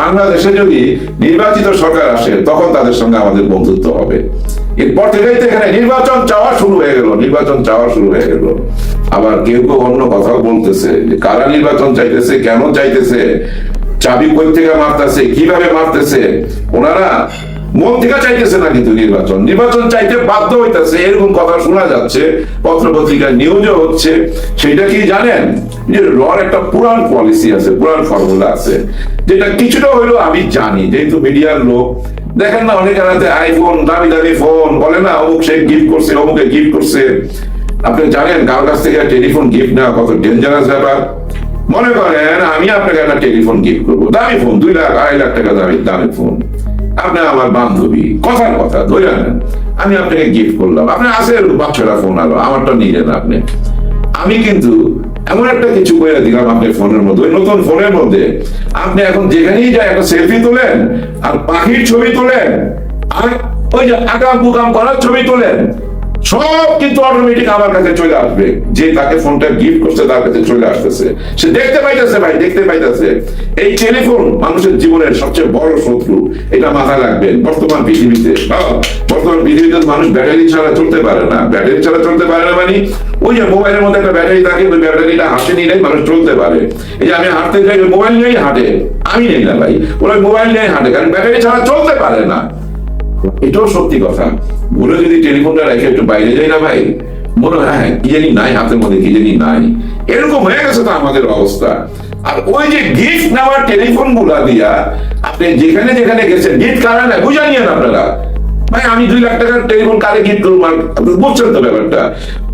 বাংলাদেশে যদি নির্বাচিত সরকার আসে, তখন তাদের সঙ্গে আমাদের বন্ধুত্ব হবে। এরপর থেকেই তো এখানে নির্বাচন চাওয়া শুরু হয়ে গেল, নির্বাচন চাওয়া শুরু হয়ে গেল। আবার কেউ কেউ অন্য কথাও বলতেছে যে, কারা নির্বাচন চাইতেছে, কেন চাইতেছে, চাবি কই থেকে মারতেছে, কীভাবে মারতেছে? ওনারা মন চাইতেছে না কিন্তু নির্বাচন? নির্বাচন চাইতে বাধ্য হইতেছে, এরকম কথা শোনা যাচ্ছে পত্র পত্রিকায় নিউজও হচ্ছে সেটা কি জানেন? যে রর একটা পুরান পলিসি আছে, পুরান ফর্মুলা আছে, যেটা কিছুটা হইলেও আমি জানি, যেহেতু মিডিয়ার লোক। দেখেন না অনেকের হাতে আইফোন দামি দামি ফোন বলে না, অমুক সে গিফট করছে, অমুকে গিফট করছে। আপনি জানেন, কারোর কাছ থেকে টেলিফোন গিফট নেওয়া কত ডেঞ্জারাস ব্যাপার? মনে করেন, আমি আপনাকে একটা টেলিফোন গিফট করব, দামি ফোন দুই লাখ, আড়াই লাখ টাকা দামি দামি ফোন আপনি আমার বান্ধবী কথার কথা, ধরে নেন। আমি আপনাকে গিফট করলাম। আপনি আসে বাচ্চারা ফোন আলো, আমারটা নিয়ে যান আপনি। আমি কিন্তু এমন একটা কিছু করে দিলাম আপনি ফোনের মধ্যে, ওই নতুন ফোনের মধ্যে। আপনি এখন যেখানেই যায় একটা সেলফি তোলেন, আর পাখির ছবি তোলেন, আর ওই যে আকাম পুকাম করার ছবি তোলেন। সব কিন্তু অটোমেটিক আমার কাছে চলে আসবে। যে তাকে ফোনটা গিফট করছে, তার কাছে চলে আসতেছে। সে দেখতে পাইতেছে ভাই, দেখতে পাইতেছে। এই টেলিফোন মানুষের জীবনের সবচেয়ে বড় শত্রু, এটা মাথায় রাখবেন বর্তমান পৃথিবীতে বর্তমান পৃথিবীতে মানুষ ব্যাটারি ছাড়া চলতে পারে না। ব্যাটারি ছাড়া চলতে পারে না মানে ওই যে মোবাইলের মধ্যে একটা ব্যাটারি থাকে, ওই ব্যাটারিটা হাতে নিলেই মানুষ চলতে পারে। এই যে আমি হাঁটতে যাই মোবাইল নিয়েই হাঁটে। আমি নেই না ভাই, ওরা মোবাইল নিয়ে হাঁটে, কারণ ব্যাটারি ছাড়া চলতে পারে না। এটাও সত্যি কথা। ভুলে যদি টেলিফোনটা রেখে একটু বাইরে যাই না ভাই, মনে হয় হ্যাঁ কি জানি নাই হাতের মধ্যে, কি জানি নাই। এরকম হয়ে গেছে তো আমাদের অবস্থা। আর ওই যে গিফট নেওয়ার টেলিফোনগুলা দিয়া, আপনি যেখানে যেখানে গেছেন গিফট কারা নেয়, বুঝা নিয়েন আপনারা। ভাই, আমি দুই লাখ টাকার টেলিফোন কারে গিফট করব আপনি বুঝছেন তো ব্যাপারটা।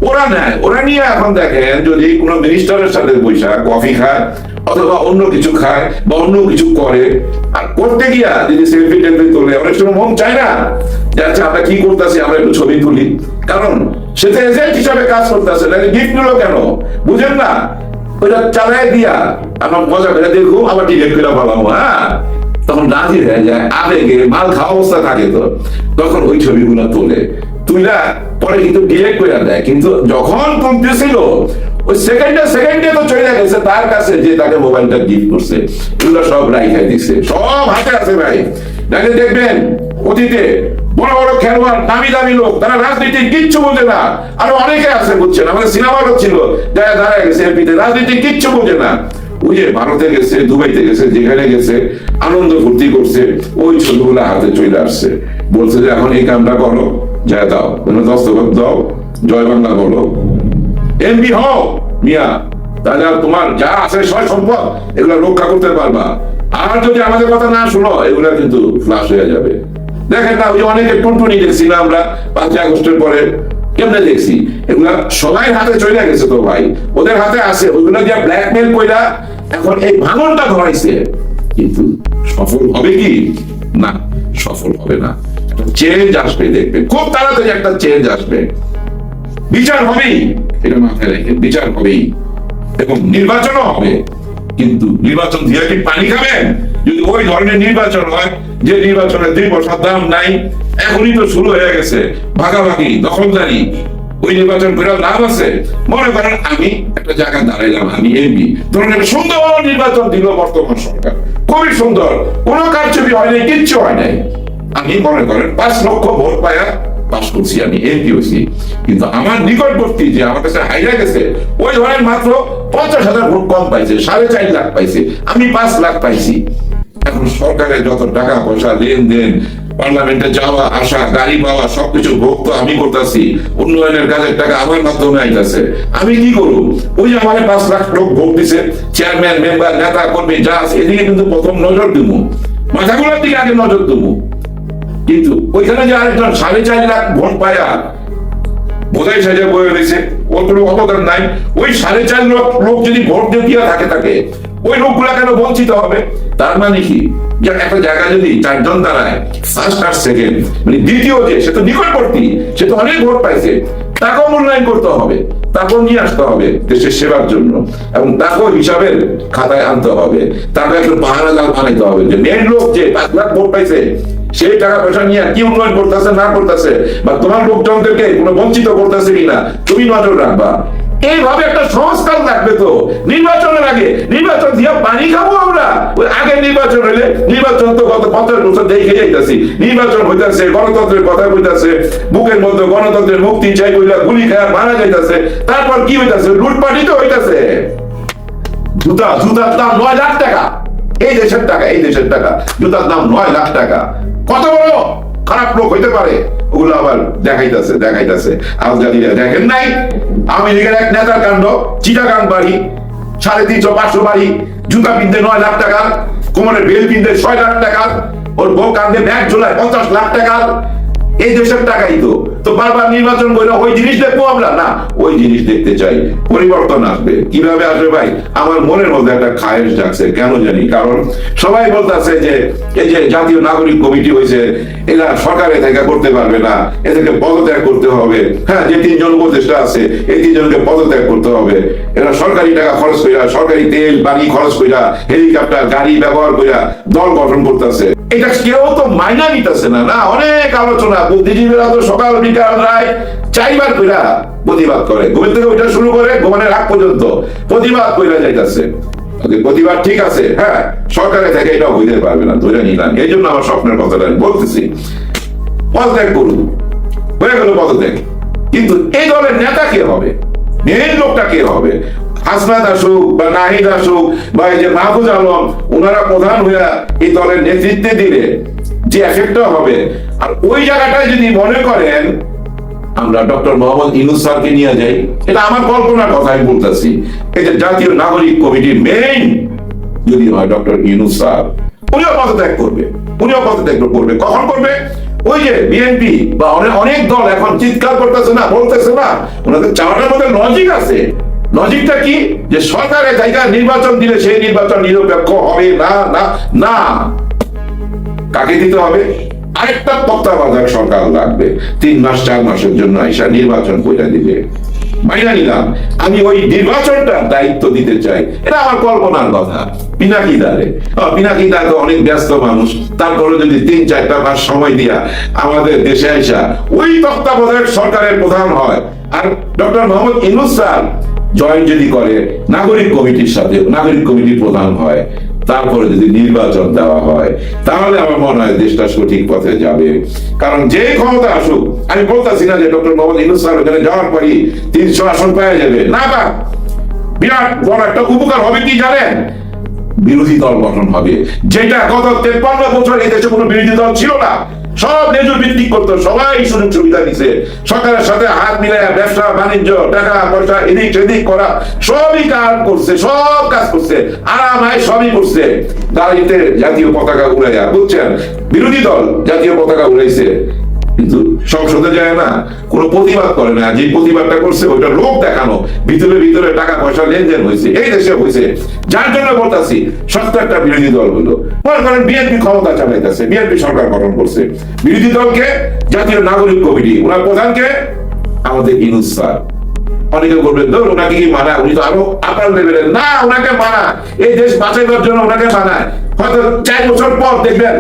ওরা নেয়, ওরা নিয়ে এখন দেখেন, যদি কোনো মিনিস্টারের সাথে বৈশা কফি খায় অথবা অন্য কিছু খায় বা অন্য কিছু করে। আর করতে গিয়া যদি সেলফি টেলফি তোলে অনেক সময় মন চায় না যে আচ্ছা আমরা কি করতেছি, আমরা একটু ছবি তুলি। কারণ সে তো এজেন্ট হিসাবে কাজ করতেছে নাকি গিফট নিল কেন? বুঝেন না? ওইটা চালাই দিয়া আমার মজা করে দেখো আবার ডিলেট করে পালাম হ্যাঁ? তখন রাজি হয়ে যায়, আবেগে মাল খাওয়া অবস্থা থাকে তো। তখন ওই ছবিগুলো তোলে। তুইলা পরে কিন্তু ডিলেট করে দেয়। কিন্তু যখন তুলতেছিল ওই সেকেন্ডে সেকেন্ডে তো চলে গেছে তার কাছে যে তাকে মোবাইলটা গিফট করছে, এগুলো সব সব হাতে আছে ভাই। দেখে দেখবেন, অতীতে বড় বড় খেলোয়াড়, দামি দামি লোক, তারা রাজনীতি কিচ্ছু বোঝে না। আরও অনেকে আছে বুঝছেন, আমাদের যারা গেছে এমপিতে, রাজনীতি কিচ্ছু বোঝে না। ওই যে ভারতে গেছে, দুবাইতে গেছে, যেখানে গেছে, আনন্দ ফুর্তি করছে, ওই ছবিগুলো হাতে চলে আসছে। বলছে যে, এখন এই কামটা করো, যা দাও। দস্তখত দাও, জয় বাংলা বলো। এমপি হও মিয়া তাহলে আর তোমার যা আছে সয় সম্পদ, এগুলো রক্ষা করতে পারবা। আর যদি আমাদের কথা না শুনো, এগুলো কিন্তু ফ্লাশ হয়ে যাবে। দেখেন না, ওই অনেকে টুনটুনি দেখছি না আমরা, পাঁচই আগস্টের পরে। কেমনে দেখছি? এগুলা সবাই হাতে চলে গেছে তো ভাই। ওদের হাতে আছে ওইগুলো যে ব্ল্যাকমেল কইরা এখন এই ভাঙনটা ধরাইছে। কিন্তু সফল হবে কি? না, সফল হবে না। চেঞ্জ আসবে দেখবে। খুব তাড়াতাড়ি একটা চেঞ্জ আসবে। বিচার হবেই। এটা মাথায় বিচার হবেই নির্বাচনও হবে। কিন্তু নির্বাচন দিয়ে কি পানি খাবেন? যদি ওই ধরনের নির্বাচন হয়, যে দুই বছর দাম নাই, এখনই তো শুরু হয়ে গেছে। ভাগাভাগি, দখলদারি। ওই নির্বাচন করে লাভ আছে। মনে করেন আমি একটা জায়গায় দাঁড়াইলাম, আমি এমপি ধরুন একটা সুন্দর নির্বাচন দিল বর্তমান সরকার। খুবই সুন্দর। কোনো কারচুপি হয় নাই, কিচ্ছু হয় নাই। আমি মনে করেন পাঁচ লক্ষ ভোট পায়া পাস করছি, আমি এমপি হয়েছি। কিন্তু আমার নিকটবর্তী যে আমার কাছে হাইরা গেছে ওই ধরেন মাত্র পঞ্চাশ হাজার ভোট কম পাইছে, সাড়ে চার লাখ পাইছে, আমি পাঁচ লাখ পাইছি। এখন সরকারের যত টাকা পয়সা, লেনদেন, পার্লামেন্টে যাওয়া, আসা, গাড়ি পাওয়া, সবকিছু ভোগ তো আমি করতেছি। উন্নয়নের কাজের টাকা আমার মাধ্যমে আইতাছে। আমি কি করব? ওই যে আমার পাঁচ লাখ লোক ভোট দিছে চেয়ারম্যান মেম্বার নেতা, কর্মী, যা আছে, এদিকে কিন্তু প্রথম নজর দিব। মাথাগুলোর দিকে আগে নজর দেবো। কিন্তু ওইখানে যে আরেকজন সাড়ে চার লাখ ভোট পায়া বোধাই সাজা বয়ে রয়েছে, ওর কোনো অবদান নাই। ওই সাড়ে চার লাখ লোক যদি ভোট দিয়ে থাকে তাকে, ওই লোকগুলা কেন বঞ্চিত হবে? তার মানে কি? যে একটা জায়গায় যদি চারজন দাঁড়ায় ফার্স্ট আর সেকেন্ড মানে দ্বিতীয় যে, সে তো নিকটবর্তী, সে তো অনেক ভোট পাইছে, তাকেও মূল্যায়ন করতে হবে, তাকেও নিয়ে আসতে হবে দেশের সেবার জন্য। এবং তাকেও হিসাবের খাতায় আনতে হবে তাকে একটু বানাইতে হবে। যে মেন লোক যে পাঁচ লাখ ভোট পাইছে সেই টাকা পয়সা নিয়ে কি উন্নয়ন করতেছে, না করতেছে? বা তোমার লোকজনদেরকে কোনো বঞ্চিত করতেছে কিনা? তুমি নজর রাখবা। এইভাবে একটা সংস্কার লাগবে তো। নির্বাচনের আগে, নির্বাচন দিয়ে পানি খাব আমরা। ওই আগে নির্বাচন হইলে, নির্বাচন তো গত পঞ্চাশ বছর দেখে যাইতেছি। নির্বাচন হইতাছে, গণতন্ত্রের কথা হইতাছে বুকের মধ্যে গণতন্ত্রের মুক্তি চাই বইলা গুলি খায় মারা যাইতাছে। তারপর কি হইতাছে? লুটপাটি তো হইতাছে। জুতা, জুতার দাম নয় লাখ টাকা। এই দেশের টাকা, এই দেশের টাকা। জুতার দাম নয় লাখ টাকা। কত বড় খারাপ লোক হইতে পারে। ওগুলো আবার দেখাইতেছে দেখাইতেছে। আফগানিরা দেখেন নাই? আমেরিকার এক নেতার কাণ্ড, চিটাগাং বাড়ি, সাড়ে তিনশো, পাঁচশো বাড়ি, জুতা কিনতে নয় লাখ টাকা, কোমরের বেল কিনতে ছয় লাখ টাকা, ওর বউ কান্দে ব্যাগ ঝোলায় পঞ্চাশ লাখ টাকা। এই দেশের টাকাই তো। তো বারবার নির্বাচন করে ওই জিনিস দেখব আমরা? না, ওই জিনিস দেখতে চাই। পরিবর্তন আসবে। কীভাবে আসবে ভাই? আমার মনের মধ্যে একটা খায়েশ ডাকছে কেন জানি? কারণ সবাই বলতেছে যে, এই যে জাতীয় নাগরিক কমিটি হয়েছে, এরা সরকারে থেকে করতে পারবে না। এদেরকে পদত্যাগ করতে হবে। হ্যাঁ যে তিনজন উপদেষ্টা আছে, এই তিনজনকে পদত্যাগ করতে হবে। এরা সরকারি টাকা খরচ কইরা, সরকারি তেল পানি খরচ কইরা, হেলিকপ্টার, গাড়ি ব্যবহার কইরা দল গঠন করতেছে। এটা কেউ তো মাইনা নিতেছে না না? অনেক আলোচনা, বুদ্ধিজীবীরা তো সকাল রায় চাইবার কইরা প্রতিবাদ করে। থেকে ওইটা শুরু করে আগ পর্যন্ত প্রতিবাদ কইরা যাইতাছে। প্রতিবাদ ঠিক আছে হ্যাঁ সরকারে থেকে এটা পারবে না ধরে নিলাম। এই জন্য আমার স্বপ্নের কথাটা আমি বলতেছি। পদত্যাগ করুন। হয়ে গেল পদত্যাগ। কিন্তু এই দলের নেতা কে হবে? মেন লোকটা কে হবে? হাসনাত আসুক বা নাহিদ আসুক বা এই যে মাহফুজ আলম ওনারা প্রধান হইয়া এই দলের নেতৃত্বে দিলে যে এফেক্টটা হবে। আর ওই জায়গাটায় যদি মনে করেন, আমরা ডক্টর মোহাম্মদ ইনুস স্যারকে নিয়ে যাই। এটা আমার কল্পনার কথা, আমি বলতেছি। এই যে জাতীয় নাগরিক কমিটির মেইন যদি হয় ডক্টর ইনুস স্যার, উনিও পদত্যাগ করবে, উনিও পদত্যাগ করবে। কখন করবে? ওই যে বিএনপি বা অনেক অনেক দল এখন চিৎকার করতেছে না, বলতেছে না, ওনাদের চাওয়াটার মধ্যে লজিক আছে। লজিকটা কি? যে সরকারের জায়গা নির্বাচন দিলে সেই নির্বাচন নিরপেক্ষ হবে না না না। কাকে দিতে হবে? আরেকটা তত্ত্বাবধায়ক সরকার লাগবে। তিন মাস, চার মাসের জন্য এসা নির্বাচন করে দিবে। মাইনা নিলাম, আমি ওই নির্বাচনটার দায়িত্ব দিতে চাই। এটা আমার কল্পনার কথা। পিনাকি দারে পিনাকি দা তো অনেক ব্যস্ত মানুষ। তারপরে যদি তিন, চারটা মাস সময় দিয়া আমাদের দেশে আসা ওই তত্ত্বাবধায়ক সরকারের প্রধান হয়। আর doctor Muhammad Yunus sir join যদি করে, নাগরিক কমিটির সাথে নাগরিক কমিটির প্রধান হয়। তারপরে যদি নির্বাচন দেওয়া হয়, তাহলে আমার মনে হয় দেশটা সঠিক পথে যাবে। কারণ যে ক্ষমতা আসুক, আমি বলতেছি না যে ডক্টর মোহাম্মদ ইনুস স্যার ওখানে যাওয়ার পরই তিনশো আসন পাওয়া যাবে। না বা, বিরাট বড় একটা উপকার হবে কি জানেন? বিরোধী দল গঠন হবে। যেটা গত তেপ্পান্ন বছর এই দেশে কোনো বিরোধী দল ছিল না। সব নেজুর ভিত্তিক করতো, সবাই সুযোগ সুবিধা দিছে। সরকারের সাথে হাত মিলাই ব্যবসা, বাণিজ্য, টাকা পয়সা, এদিক সেদিক করা, সবই কাজ করছে, সব কাজ করছে, আরামায় সবই করছে। গাড়িতে জাতীয় পতাকা উড়াইয়া, বুঝছেন? বিরোধী দল জাতীয় পতাকা উড়াইছে। কিন্তু সংসদে যায় না, কোনো প্রতিবাদ করে না। যে প্রতিবাদটা করছে, ওইটা লোক দেখানো। ভিতরে ভিতরে টাকা পয়সা লেনদেন হয়েছে, এই দেশে হয়েছে। যার জন্য বলতাছি সত্য একটা বিরোধী দল হলো। মনে করেন বিএনপি ক্ষমতা চালাইতেছে বিএনপি সরকার গঠন করছে। বিরোধী দলকে জাতীয় নাগরিক কমিটি, ওনার প্রধানকে আমাদের ইনুস স্যার। অনেকে বলবেন, ধর, ওনাকে কি মানা? উনি তো আরও আপার লেভেলের না, ওনাকে মানা। এই দেশ বাঁচাইবার জন্য ওনাকে মানায়। হয়তো চার বছর পর দেখবেন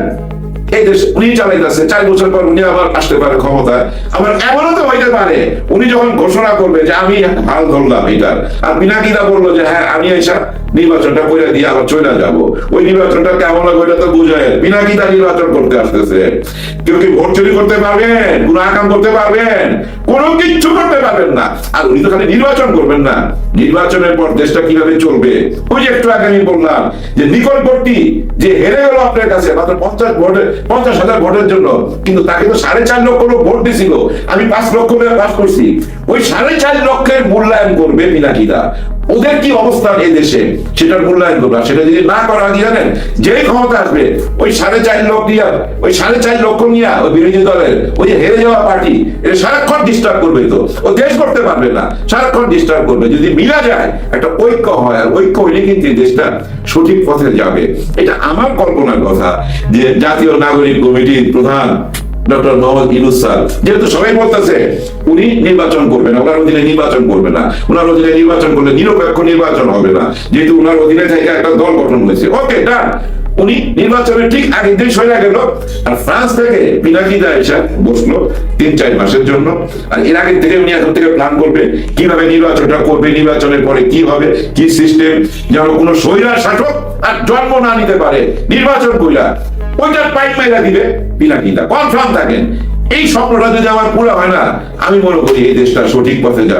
এই দেশ উনি চালাইতেছে, চার বছর পর উনি আবার আসতে পারে ক্ষমতায়। আবার এমনও তো হইতে পারে, উনি যখন ঘোষণা করবে যে আমি হাল ধরলাম এটার আর বিনা কিনা বলল যে হ্যাঁ আমি এসা নির্বাচনটা করে দিয়ে আবার চলে যাব। ওই নির্বাচনটা কেমন লাগবে ওইটা তো বুঝে বিনাকিতা নির্বাচন করতে আসতেছে। কেউ কি ভোট চুরি করতে পারবেন? কোন আকাম করতে পারবেন? কোনো কিচ্ছু করতে পারবেন না। আর উনি তো খালি নির্বাচন করবেন না। নির্বাচনের পর দেশটা কীভাবে চলবে? ওই যে একটু আগে আমি বললাম যে নিকটবর্তী যে হেরে গেল আপনার কাছে, মাত্র পঞ্চাশ ভোটে, পঞ্চাশ হাজার ভোটের জন্য, কিন্তু তাকে তো সাড়ে চার লক্ষ লোক ভোট দিছিল। আমি পাঁচ লক্ষ করে পাস করছি। ওই সাড়ে চার লক্ষের মূল্যায়ন করবে মিনাকিদা ওদের কি অবস্থান এই দেশে? সেটার মূল্যায়ন করবে। সেটা যদি না করা কি জানেন? যেই ক্ষমতা আসবে, ওই সাড়ে চার লক্ষ নিয়ে, ওই সাড়ে চার লক্ষ নিয়ে, ওই বিরোধী দলের, ওই যে হেরে যাওয়া পার্টি এটা সারাক্ষণ ডিস্টার্ব করবে তো। ও দেশ করতে পারবে না, সারাক্ষণ ডিস্টার্ব করবে। যদি মিলা যায়, একটা ঐক্য হয়, আর ঐক্য হইলে কিন্তু দেশটা সঠিক পথে যাবে। এটা আমার কল্পনার কথা যে জাতীয় নাগরিক কমিটির প্রধান ডক্টর মোহাম্মদ স্যার যেহেতু সবাই বলতেছে, উনি নির্বাচন করবে না ওনার অধীনে নির্বাচন করবে না। ওনার অধীনে নির্বাচন করলে নিরপেক্ষ নির্বাচন হবে না। যেহেতু ওনার অধীনে থেকে একটা দল গঠন হয়েছে। ওকে, ডান। উনি নির্বাচনের ঠিক দিন গেল। আর ফ্রান্স থেকে বসল তিন, চার মাসের জন্য। আর এর আগে থেকে উনি এখন থেকে প্ল্যান করবে কীভাবে নির্বাচনটা করবে, নির্বাচনের পরে কি হবে, কি সিস্টেম যেন কোনো স্বৈরা শাসক আর জন্ম না নিতে পারে। নির্বাচন কইরা ওইটা পাইপ মেরা দিবে বিলাকিটা কনফার্ম থাকেন, এই স্বপ্নটা যদি আমার পুরো হয় না, আমি মনে করি এই দেশটা সঠিক পথে যাবে।